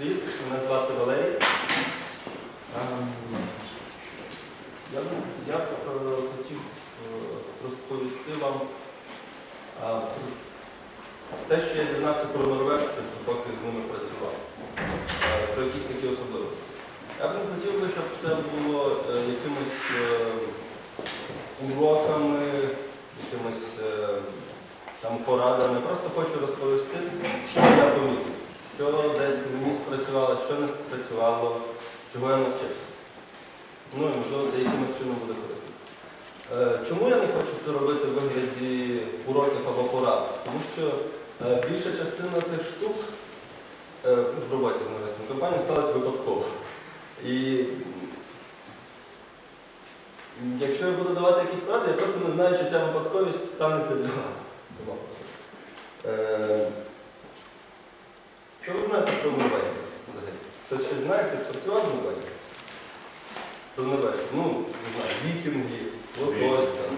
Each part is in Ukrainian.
Привіт, мене звати Валерій. Ем, Я, я е, хотів е, розповісти вам е, те, що я дізнався про норвежців, поки з ними працював. Про якісь такі особливості. Я б хотів би, щоб це було якимось уроками, якимось там порадами. Просто хочу розповісти, що я помітив, що десь мені спрацювало, що не спрацювало, чого я навчився. Ну і можливо це якимось чином буде корисно. Е, Чому я не хочу це робити в вигляді уроків або порад? Тому що е, більша частина цих штук е, в роботі з інвестною компанією сталася випадково. І якщо я буду давати якісь поради, я просто не знаю, чи ця випадковість станеться для вас. Е, Що ви знаєте про Норвегію взагалі? Хтось щось знає, хтось працював в Норвегії? Про Норвегію. Ну, не знаю, вікінги, лосось там,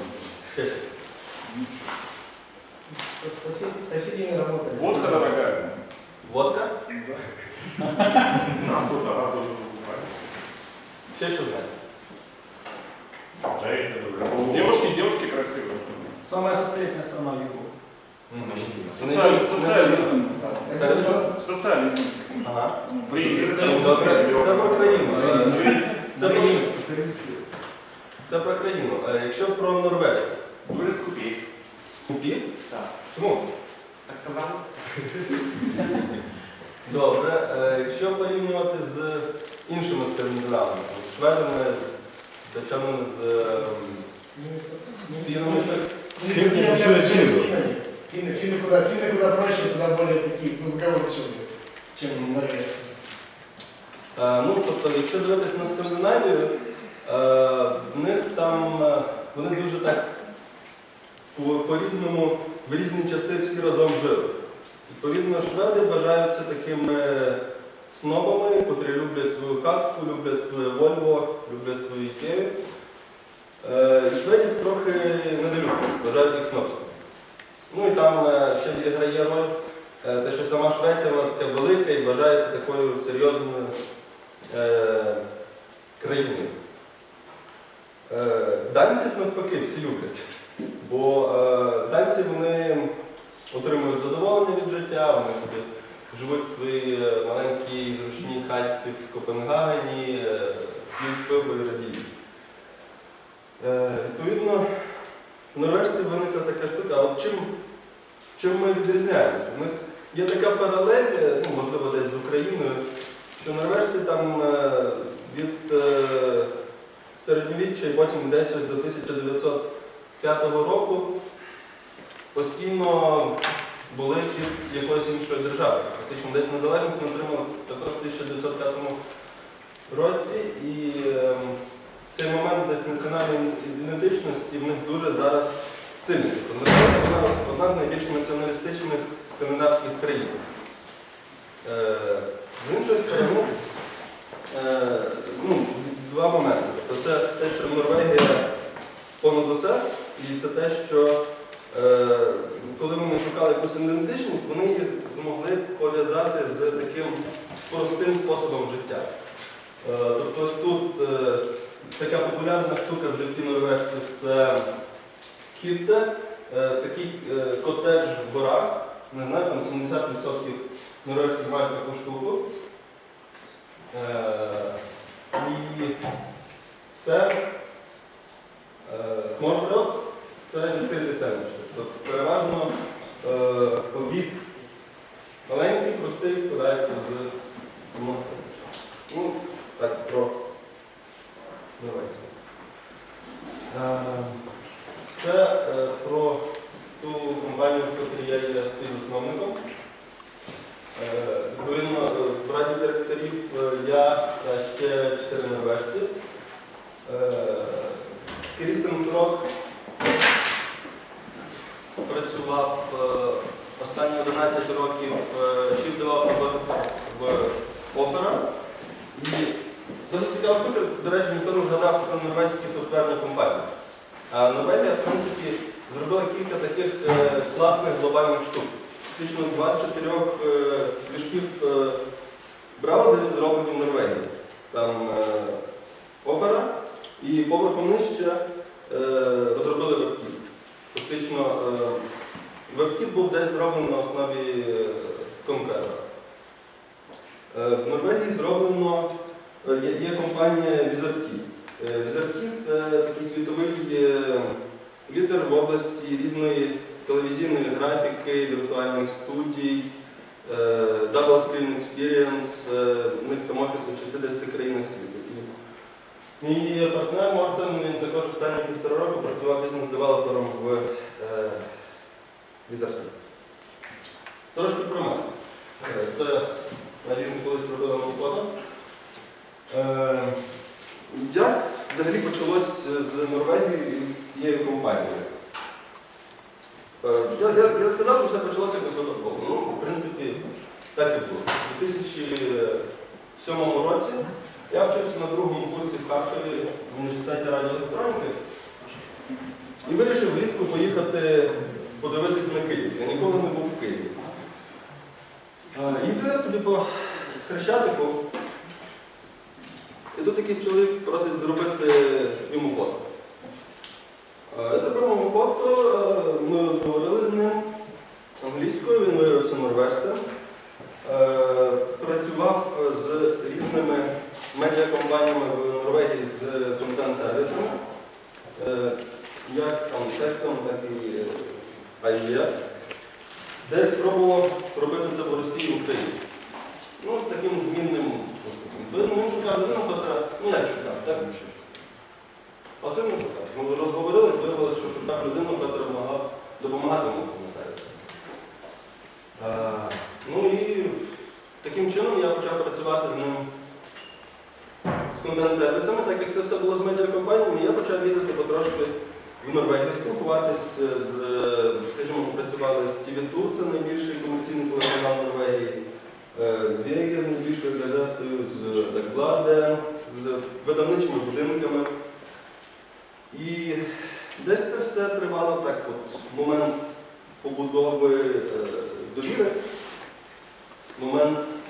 ще щось. С сосед- с соседями работали. Водка дорогая. Водка? Нахуй на газовую покупать. Ще що знаєте? Да это добро. Девушки, девушки красивые. Самая состоятельная страна в Соціалізм? Ага. Добре, це про країну. Це про, це про країну. Е, Якщо про норвежців, Были в купе. скупі? Так. Чому? Так тогда Добре. Е, Якщо порівнювати з іншими скандинавами, з шведами, з датчанами, з з фінами, що Финны, финны куда, финны куда проще, куда более такие разговорчивые, чем норвежцы. Е, Ну, тобто, якщо дивитися на Скандинавію, е, в них там е, вони дуже так по- по-різному в різні часи всі разом жили. Відповідно, шведи вважаються такими снобами, котрі люблять свою хатку, люблять своє Вольво, люблять свою Ікею. Е, І шведів трохи недолюблять, вважають їх снобськими. Ну і там е, ще грає роль е, те, що сама Швеція вона така велика і вважається такою серйозною е, країною. Е, данців навпаки всі люблять. Бо е, данці вони отримують задоволення від життя, вони собі живуть в своїй е, маленькій зручній хатці в Копенгагені, п'ють пиво і радіють. Е, відповідно, у норвежців виникла така штука, а от чим, чим ми відрізняємося? У є така паралель, е, ну, можливо, десь з Україною, що норвежці там е, від е, середньовіччя і потім десь до 1905 року постійно були під якоюсь іншою державою. Фактично десь незалежність отримали також в 1905 році. І цей момент десь національної ідентичності в них дуже зараз сильний. Тобто вона одна з найбільш націоналістичних скандинавських країн. Е, з іншої сторони, е, ну, два моменти. Тобто це те, що Норвегія понад усе, і це те, що е, коли вони шукали якусь ідентичність, вони її змогли пов'язати з таким простим способом життя. Тобто ось тут така популярна штука в житті норвежців це хітте, е, такий е, котедж в горах. Не знаю, там 70% норвежців мають таку штуку. Е, і це е, смортрот це відкритий сендвіч. Тобто переважно е, обід маленький, простий, складається з двох сендвічів. Ну, так, про маленький. Е, Це е, про ту компанію, в котрій я є співзасновником. Е, Відповідно, е, в раді директорів е, я та ще чотири норвежці. Е, Крістен Крок працював е, останні 11 років, е, чим давав офіцер в опера. І досить цікава штука, до речі, ніхто не згадав про норвезькі софтверні компанії. А Норвегія, в принципі, зробила кілька таких е, класних глобальних штук. Фактично два з чотирьох е, двіжків е, Браузери зроблені в Норвегії. Там е, опера і поверхом нижче е, розробили WebKit. Фактично, е, WebKit був десь зроблений на основі Concur. Е, В Норвегії зроблено є, компанія Wizarty. Е, це такий світовий лідер в області різної телевізійної графіки, віртуальних студій, Double Screen Experience, у них там офіси в 60 країнах світу. Мій партнер Мортен, він також останні півтора року працював бізнес-девелопером в е, Wizarty. Трошки про мене. Е, Це Надін колись робила мені. Е, Як взагалі почалось з Норвегією і з цією компанією? Е, Я, я, я сказав, що все почалося якось випадково. Ну, в принципі, так і було. У 2007 році я вчився на другому курсі в Харкові в університеті радіоелектроніки і вирішив влітку поїхати подивитись на Київ. Я ніколи не був в Києві. Йду я собі по Хрещатику, і тут якийсь чоловік просить зробити йому фото. Я зробив йому фото, ми говорили з ним англійською, він виявився норвежцем. Працював з різними медіакомпаніями в Норвегії з контент-сервісами, Е, як там текстом, так і IVR. Десь пробував робити це в Росії і Україні. Ну, з таким змінним успіхом. Він шукав людину, котра, ну як шукав, так? Пасивно шукав. Ми розговорились, виявилося, що шукав людину, котра могла допомагати йому цьому сервісі. Е, Ну і таким чином я почав працювати з ним з контент-сервісами, так як це все було з медіакомпаніями, я почав їздити потрошки в Норвегію, спілкуватись з, скажімо, працювали з TV2, це найбільший комерційний телеканал Норвегії, е, з Веги, з найбільшою газетою, з Декладе, з видавничими будинками. І десь це все тривало так, от момент побудови е, довіри, момент е,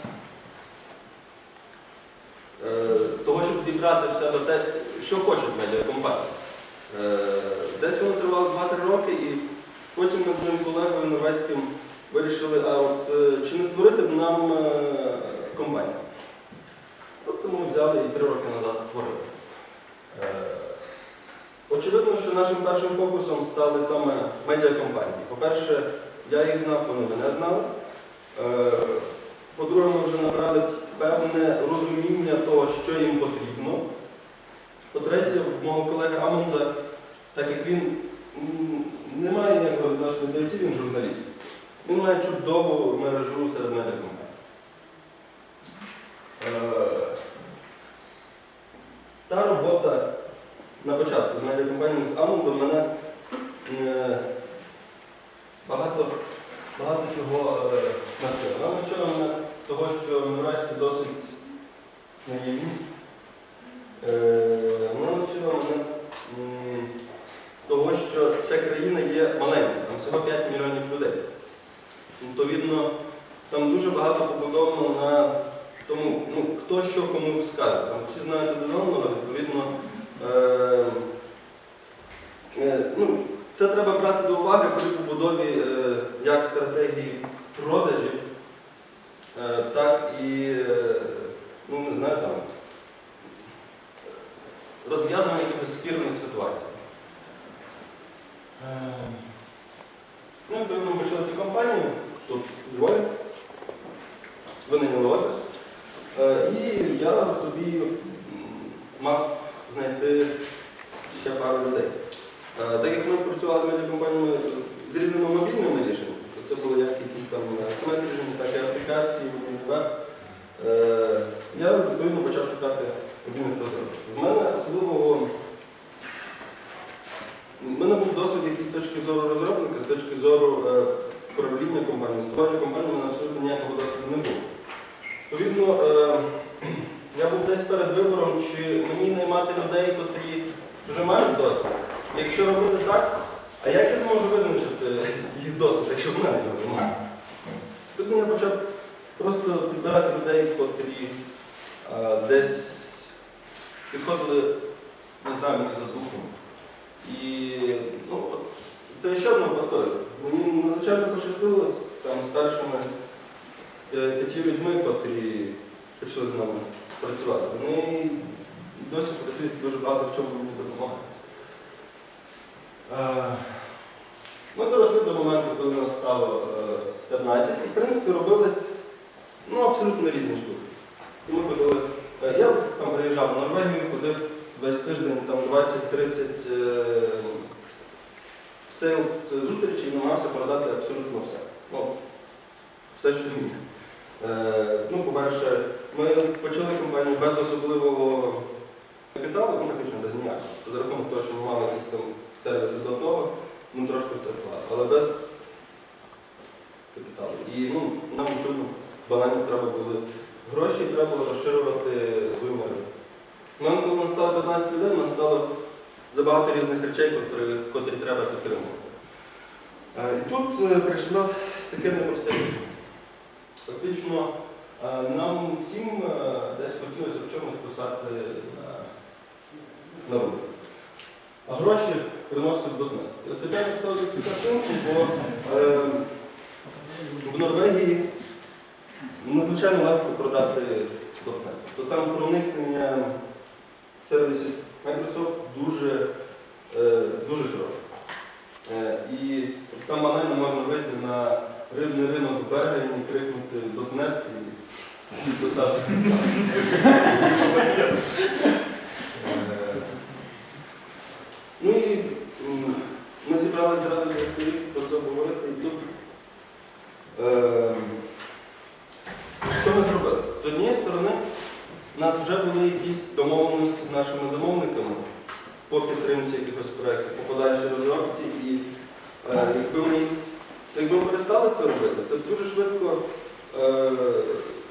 того, щоб зібрати в себе те, що хочуть медіакомпанії. Е, Десь воно тривало 2-3 роки, і потім ми з моїм колегою норвезьким вирішили, а от е, чи не створити б нам е, компанію. Тобто ми взяли і 3 роки назад створили. Е, Очевидно, що нашим першим фокусом стали саме медіакомпанії. По-перше, я їх знав, вони мене знали. Е, По-друге, ми вже набрали певне розуміння того, що їм потрібно. По-третє, в мого колеги Амонда, так як він не має ніякого відношення до IT, він журналіст. Він має чудову мережу серед медіакомпаній. Е, Та робота на початку з медіакомпаніями з Амондом мене е, багато, багато чого е, навчила. Вона навчила мене того, що норвежці досить наївні. Е, Вона навчила мене того, що ця країна є маленька, там всього 5 мільйонів людей. Відповідно, там дуже багато побудовано на тому, ну, хто що кому скаже. Там всі знають один одного, відповідно. Е, е, ну, це треба брати до уваги при побудові е, як стратегії продажів, е, так і, е, ну не знаю, там, розв'язування якихось спірних ситуацій. Е, Ну, коли ми почали цю компанію, тут в Львові, винайняли офіс. Е, І я собі м, мав знайти ще пару людей. Е, Так як ми працювали з медіакомпаніями з різними мобільними рішеннями, то це були як якісь там смс-режими, так і Е, Я відповідно почав шукати мобільних розробників. В мене особливого в мене був досвід якийсь з точки зору розробника, з точки зору е, управління компанією, створення компанії в мене абсолютно ніякого досвіду не було. Відповідно, е, я був десь перед вибором, чи мені наймати людей, котрі вже мають досвід. Якщо робити так, а як я зможу визначити їх досвід, якщо в мене його немає? Відповідно, я почав просто підбирати людей, котрі е, десь підходили, не знаю, мені за духом. І ну, от це ще одна випадковість. Мені надзвичайно пощастило з- там, з першими е, п'ятью людьми, котрі почали з нами працювати. Вони і досі працюють дуже багато в чому мені допомагають. Е, Ми доросли до моменту, коли нас стало е, 15, і в принципі робили ну, абсолютно різні штуки. І ми ходили. е, Я там приїжджав в Норвегію, ходив весь тиждень там 20-30 е, сейлс зустрічей і намагався продати абсолютно все. Ну, все, що міг. Е, ну, по-перше, ми почали компанію без особливого капіталу, ну фактично без ніякого. За рахунок того, що ми мали якісь там сервіси до того, ну трошки в це вклад, але без капіталу. І ну, нам чому банально треба були гроші, треба було розширювати свою мережу. Нам, коли нас стало 15 людей, нас стало забагато різних речей, котрі, котрі треба підтримувати. Е, І тут е, прийшло таке непросте рішення. Фактично, е, нам всім десь хотілося в чомусь писати на, на. А гроші приносив до мене. Я спеціально ставлю цю картинку, бо е, в Норвегії надзвичайно легко продати .NET. То там проникнення сервісів Microsoft дуже, е, дуже широке. Е, і там банально можна вийти на рибний ринок в Бергені, крикнути .NET і писати. Ну і ми зібралися ради директорів про це говорити і тут. е, Що ми зробили? З однієї сторони, у нас вже були якісь домовленості з нашими замовниками по підтримці якихось проєктів, по подальшій розробці. І е, якби ми, якби ми перестали це робити, це дуже швидко, е,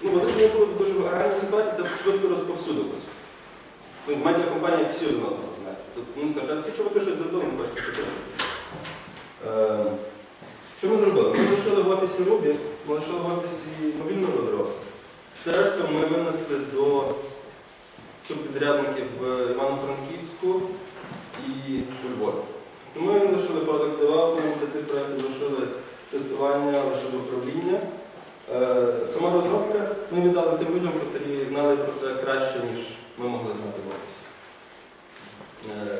ну, вони не були дуже гарні ситуації, це швидко розповсюдилося. Ну, в медіакомпаніях всі одного знають. Тут, ну, скажуть, а ці чуваки щось зробили, не хочете підтримати. Що ми зробили? Ми лишили в офісі Ruby, ми лишили в офісі мобільну розробку. Все решту ми винесли до субпідрядників в Івано-Франківську і у Львові. Ми лишили продакт девелопмент, для цих проєктів лишили тестування, лишили управління. Е, Сама розробка ми віддали тим людям, які знали про це краще, ніж ми могли офісі. Е,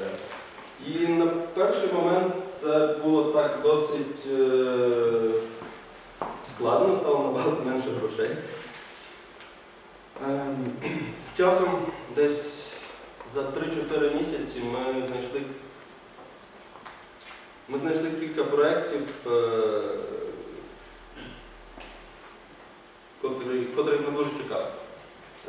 І на перший момент це було так досить е, складно, стало набагато менше грошей. Ем, З часом десь за 3-4 місяці ми знайшли, ми знайшли кілька проєктів, е, котрих ми дуже чекали.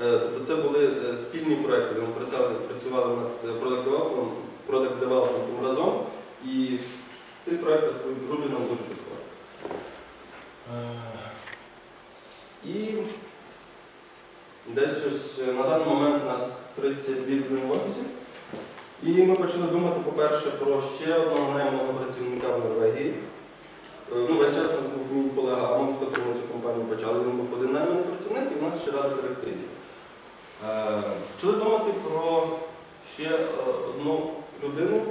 Е, Тобто це були е, спільні проєкти, де ми працювали, працювали над development, product development разом, і в тих проєктах Рубі нам дуже підходить. Е, І десь ось е, на даний момент у нас 32 людини в офісі. І ми почали думати, по-перше, про ще одного найманого працівника в Норвегії. Е, Ну, весь час у нас був мій колега Амон, з котрим ми цю компанію почали. Він був один найманий працівник і в нас ще рада директивів. Е, Почали думати про ще е, одну людину.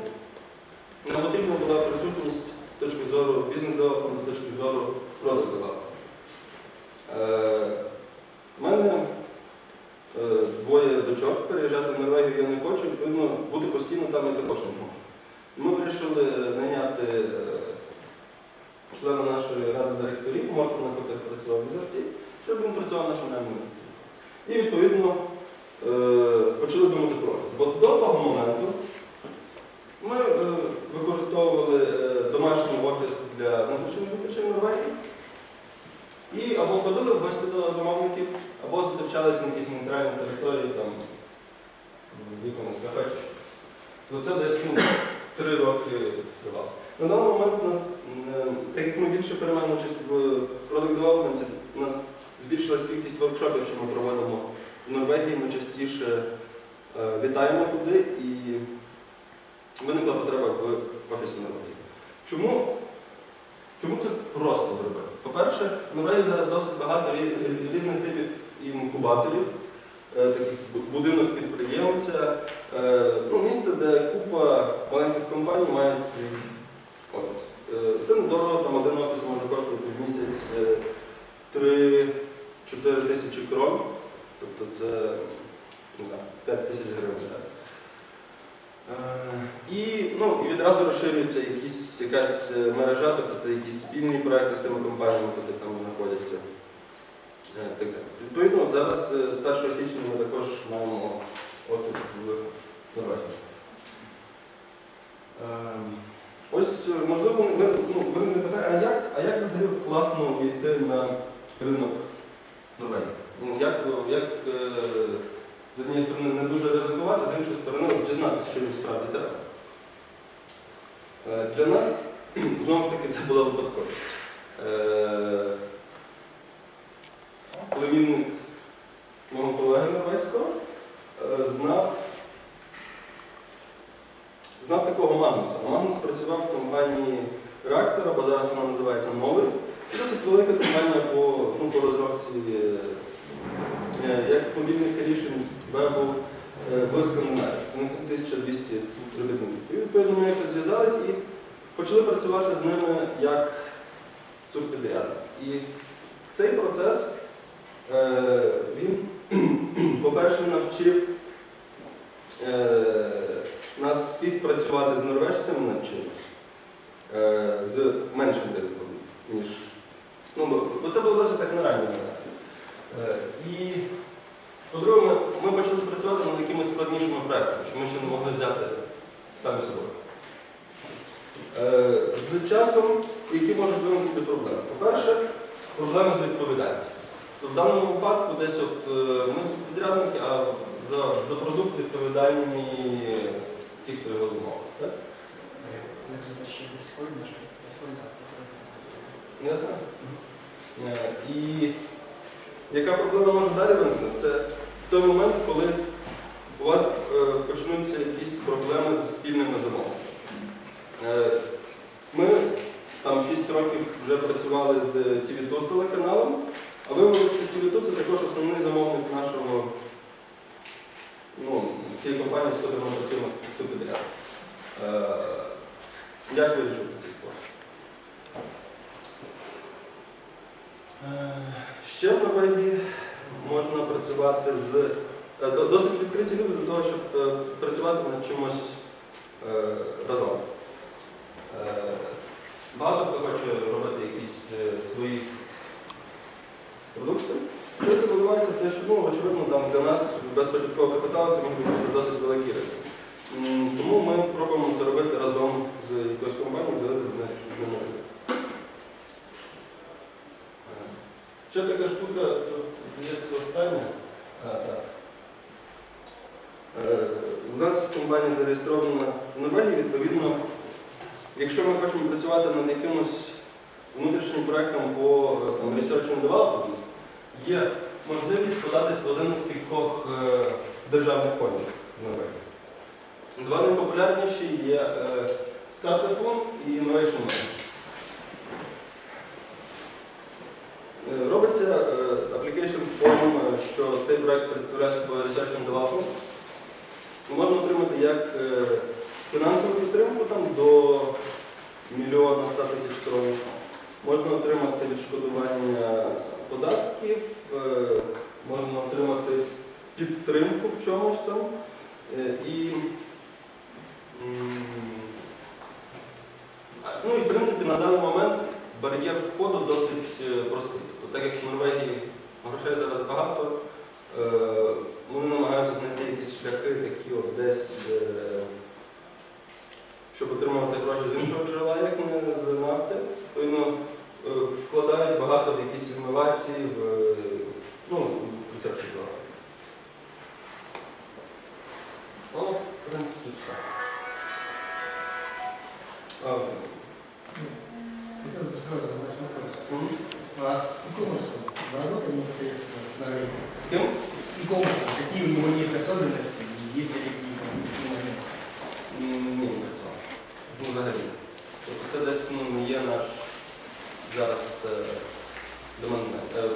Нам потрібна була присутність з точки зору бізнес-девелопменту, з точки зору продакт девелопменту. У мене е, двоє дочок переїжджати в Норвегію я не хочу, відповідно, бути постійно там я також не можу. Ми вирішили найняти е, члена нашої ради директорів Мортона, який працював в Ізерті, щоб він працював нашим наймом. І відповідно е, почали думати про офіс. Бо до того моменту ми е, використовували е, домашній офіс для внутрішніх витрачень Норвегії. І або ходили в гості до замовників, або зустрічалися на якійсь нейтральній території, там, в якомусь кафе чи щось. То це десь ну, три роки тривало. На даний момент у нас, е, так як ми більше приймаємо участь в продакт девелопменті, у нас збільшилась кількість воркшопів, що ми проводимо в Норвегії. Ми частіше е, літаємо туди і офісі Норвегії. Чому Чому це просто зробити? По-перше, в Норвегії зараз досить багато різних типів інкубаторів, е, таких бу- будинок підприємця, е, ну, місце, де купа маленьких компаній мають свій офіс. Е, Це недорого, там один офіс може коштувати в місяць е, 3-4 тисячі крон, тобто це не знаю, 5 тисяч гривень. Так. Е, І, ну, і відразу розширюється якісь, якась е, мережа, тобто це якісь спільні проекти з тими компаніями, які там знаходяться. Е, так. Відповідно, от зараз е, з 1 січня ми також маємо офіс в Норвегії. Ем, Ось, е, можливо, ви, ну, ви мене питаєте, а як, а як взагалі класно війти на ринок Норвегії? Ну, Як, як з однієї сторони не дуже ризикувати, з іншої сторони дізнатися, що їм справді треба. Для нас, знову ж таки, це була випадковість. Е, Племінник мого колеги норвезького е, знав, знав такого Магнуса. Магнус працював в компанії реактор, або зараз вона називається Новий. Це досить велика компанія по, ну, по розробці е, е, як мобільних рішень вебу е, в Скандинавії. У них 1200 робітників. І відповідно ми якось зв'язались і почали працювати з ними як субпідряди. І цей процес е, він, по-перше, навчив е, нас співпрацювати з норвежцями над чимось е, з меншим ризиком, ніж. Ну, бо- це було досить так на. Е, І, по-друге, ми, ми почали працювати над якимись складнішими проектами, що ми ще не могли взяти самі собою. Е, З часом, які можуть виникнути проблеми? По-перше, проблеми з відповідальністю. В даному випадку десь от е, ми субпідрядники, а за, за продукт відповідальні ті, хто його замовив. Так? Я знаю. Е, І яка проблема може далі виникнути? Це в той момент, коли у вас почнуться якісь проблеми з спільними замовами. Е, Ми там 6 років вже з TV2 з телеканалом, а виявилося, що TV2 це також основний замовник нашого ну, цієї компанії, з якою ми працюємо субпідряд. Е, Як вирішити ці спори? Е, Ще в Норвегії можна працювати з е, до- досить відкриті люди до того, щоб е, працювати над чимось е, разом. Е, Багато хто хоче робити якісь е, свої продукти. Що це виливається в те, що ну, очевидно там для нас без початкового капіталу це може бути досить великий ризик. М, Тому ми пробуємо це робити разом з якоюсь компанією, ділити з ними. з ними ризик. Е, Ще така штука, це здається остання. Е, У нас компанія зареєстрована в Норвегії, відповідно, якщо ми хочемо працювати над якимось внутрішнім проєктом по е, research and development, є можливість податись в один з кількох е, державних фондів в Норвегії. Два найпопулярніші є е, SkatteFund і Innovation Management. Е, Робиться е, application form, е, що цей проект представляє собою Research and Development. Можна отримати як е, фінансову підтримку там, до мільйона 100 тисяч крон. Можна отримати відшкодування податків, е, можна отримати підтримку в чомусь там. Е, І,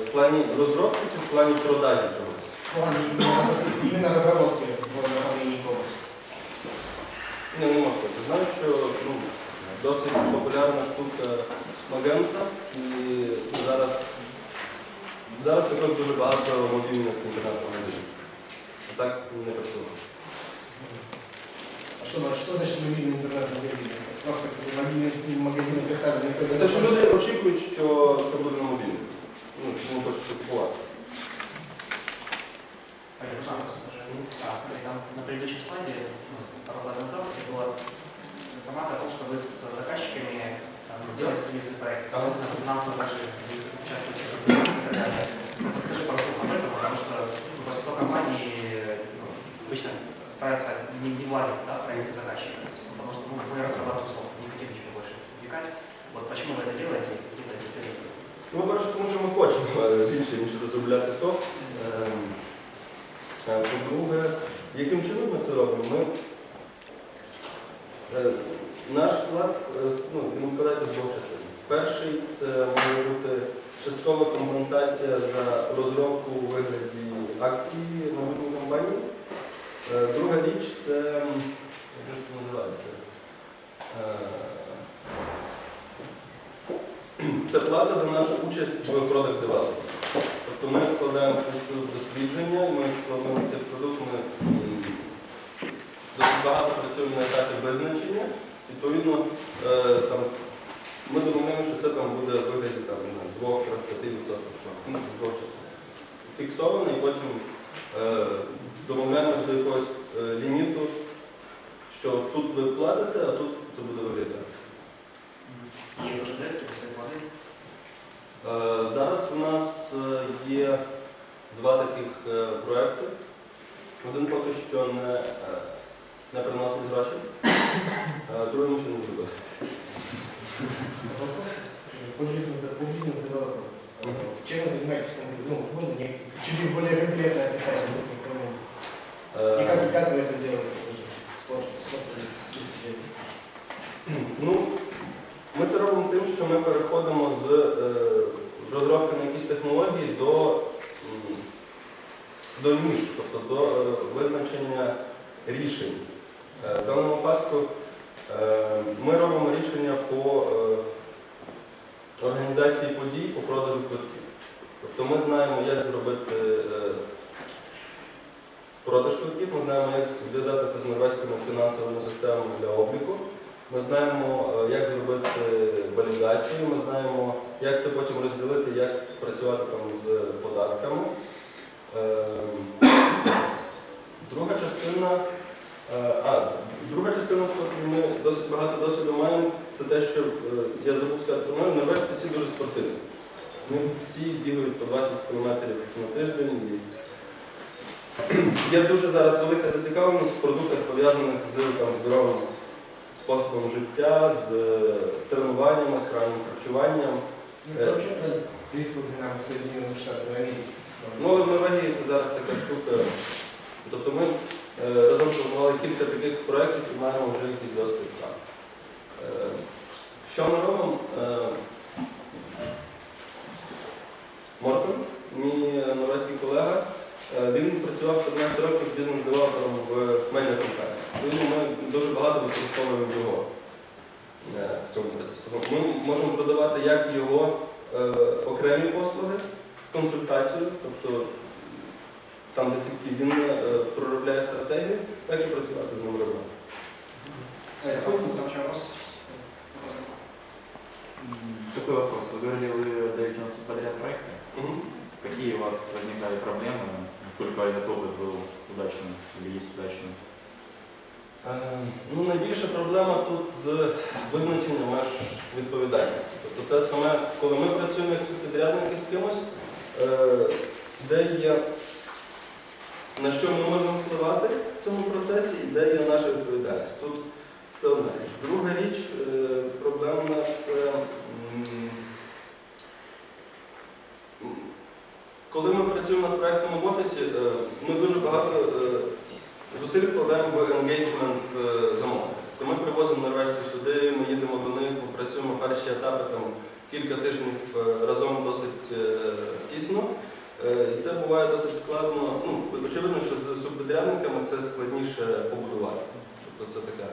В плані розробки чи в плані продажі чогось? В плане именно раз- именно разработки в направлении e-commerce. Не, не можу сказати. Знаю, що ну, досить популярна штука Magenta і зараз, зараз також дуже багато мобільних інтернет-магазинів. А так не працює. А что, что значит мобильный интернет-магазин? Просто как бы мобильный магазин представленный только Те, що люди очікують, що це буде на мобільні. Ну, тому хочуть купувати. А, смотри, там на предыдущем слайде, ну, пару слайдов была информация о том, что вы с заказчиками там, делаете совместный проект, Ага. соответственно, финансово также вы участвуете в и так далее. Расскажи пару слов об этом, потому что ну, большинство компаний ну, обычно стараются не, не влазить да, в проекты заказчика, потому что ну, мы разрабатываем софт, не хотим ничего больше вникать. Вот почему вы это делаете, и какие-то? Ну, по-перше, тому що ми хочемо е, більше, ніж розробляти софт. Ем, е, По-друге, яким чином ми це робимо? Ми, е, наш вклад ну, він складається з двох частин. Перший це може бути часткова компенсація за розробку у вигляді акції на компанії. Друга річ це як це називається? Це плата за нашу участь в продакт девелопменті. Тобто ми вкладаємо дослідження, ми вкладаємо цей продукт, ми досить багато працюємо на етапі визначення. Відповідно, е, там, ми домовляємо, що це там буде вигляді там, не знаю, 2 5 відсотків, ну, двох. Фіксовано і потім е, домовляємося до якогось е, ліміту, що тут ви платите, а тут це буде виглядати. Зараз у нас е, є два таких е, проекти. Один поки що не, е, не приносить гроші, а другий ми ще не зробили. Вопрос по бизнес, по бизнес девелопменту. Чем вы занимаетесь конкретно? Ну, можно мне чуть-чуть более конкретно описать вот, ну, И Е, как, как вы это делаете тоже? Способ, способ достижения. Ну, Ми це робимо тим, що ми переходимо з е, розробки на якісь технології до, до ніж, тобто до е, визначення рішень. Е, В даному випадку ми робимо рішення по організації подій, по продажу квитків. Тобто ми знаємо, як зробити продаж квитків, ми знаємо, як зв'язати це з норвезькими фінансовими системами для обліку. Ми знаємо, е, як зробити валідацію, ми знаємо, як це потім розділити, як працювати там з податками. Ем, Друга частина, е, а, друга частина, ми досить багато досвіду маємо, це те, що е, я забув сказати мене, норвежці всі дуже спортивні. Вони всі бігають по 20 км на тиждень. Є дуже зараз велика зацікавленість в продуктах, пов'язаних з там, здоровим способом життя, з е, тренуваннями, з правильним харчуванням. Ну, прям прислуги нам Штатов Ну, в Норвегії це зараз така штука. Тобто ми е, разом планували кілька таких проєктів і маємо вже якийсь досвід там. Е, Що ми робимо? Е, Мортон, мій норвезький колега, е, він працював 15 років бізнес-девелопером в медіакомпанії Тому ми дуже багато використовуємо його е, в цьому процесі. Тобто Ми можемо продавати як його е, окремі послуги, консультацію, тобто там, де тільки він е, проробляє стратегію, так і працювати з ним разом. Кстати, там еще вопрос? Такой вопрос. Вы говорили, вы отдаете у нас подряд проекты. Мгм. Какие у вас возникали проблемы? Насколько этот опыт был удачным или есть удачным? Е, Ну, найбільша проблема тут з визначенням меж відповідальності. Тобто те саме, коли ми працюємо як субпідрядники з кимось, е, де є на що ми можемо впливати в цьому процесі і де є наша відповідальність. Тут це одна річ. Друга річ е, проблемна це коли ми працюємо над проектом в офісі, ми дуже багато зусиль вкладаємо в енгейджмент замовлення. Ми привозимо норвежців сюди, ми їдемо до них, працюємо перші етапи там, кілька тижнів е, разом досить е, тісно. Е, І це буває досить складно. Ну, очевидно, що з субпідрядниками це складніше побудувати. Тобто це така.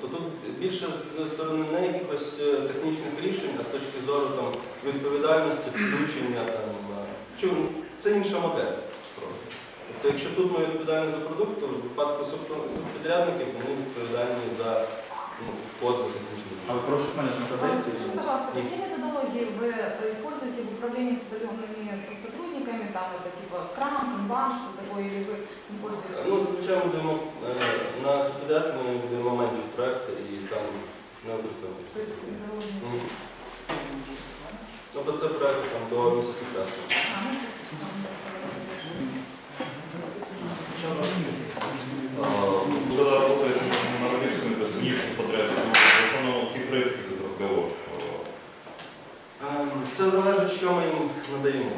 Тобто тут більше з сторони не якихось технічних рішень, а з точки зору там, відповідальності, включення. Там, це інша модель просто. Тобто, якщо тут ми відповідальні за продукт, то в випадку суб- субпідрядників вони відповідальні за ну, код за технічний. А вы проект менеджмент Скажите, отдаете? пожалуйста, какие методологии вы э, используете в управлении с удаленными сотрудниками, там это типа скрам, канбан, что такое, или вы не пользуетесь? Ну, зазвичай ми даємо е, на субпідряд ми даємо менші проекти і там не використовуємо. То есть методологии? Мгм. Тобто це проект там, до місяця часу. А, ну, там, Ну, Когда работаете на различных, то есть нишах подряд, в основном какие проекты идут разговор? Ем, Це залежить, що ми їм надаємо.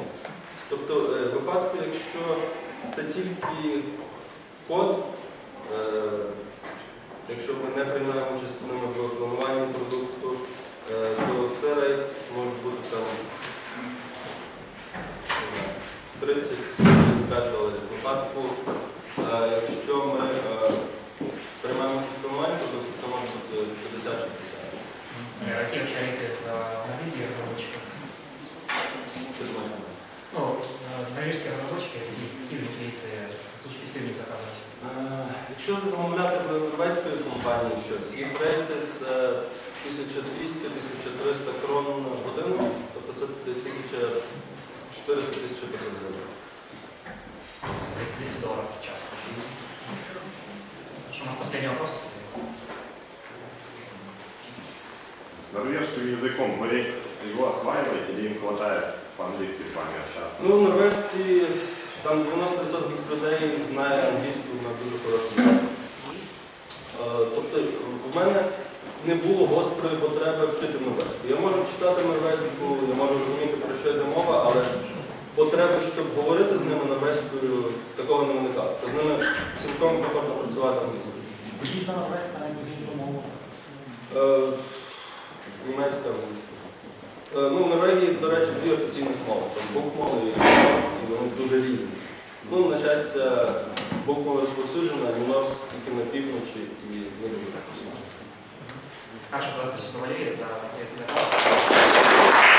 Тобто, е, в випадку, якщо це тільки код, е, якщо ми не приймаємо участь з ними в плануванні продукту, е, то це рейд може бути там 30-35 доларів. В випадку, якщо ми е, приймаємо участь в плануванні продукту, це може бути 50-60. Э, Какие вообще рейты за мобильные разработчиков? Що ти маєш на увазі? Ну, э, норвежские разработчики, какие, какие у них рейты, в случае, если у них заказывать? Е, Якщо замовляти в норвезької компанії щось, їх рейти це 1200-1300 крон на годину, тобто це десь 1400-1500 гривень. 200 200 долларов в час. Хорошо, может, последний вопрос? С норвежским языком вы его осваиваете или им хватает по-английски с вами общаться? Ну, норвежці, там 90% людей знає англійську на дуже хорошому рівні. Е, Тобто в мене не було гострої потреби вчити норвезьку. Я можу читати норвезьку, я можу розуміти, про що йде мова, але потреби, щоб говорити з ними норвезькою, такого не виникало. З ними цілком комфортно працювати англійською. Рідна норвезька навіть з іншого мову. Е, Німецька англійська. Е, Ну, в Норвегії, до речі, дві офіційних мови. Букмови і німецька, вони дуже різні. Ну, на щастя, букмова розповсюджена, а німець тільки на півночі і не дуже розповсюджена. Хорошо, тогда спасибо, Валерий, за интересный доклад.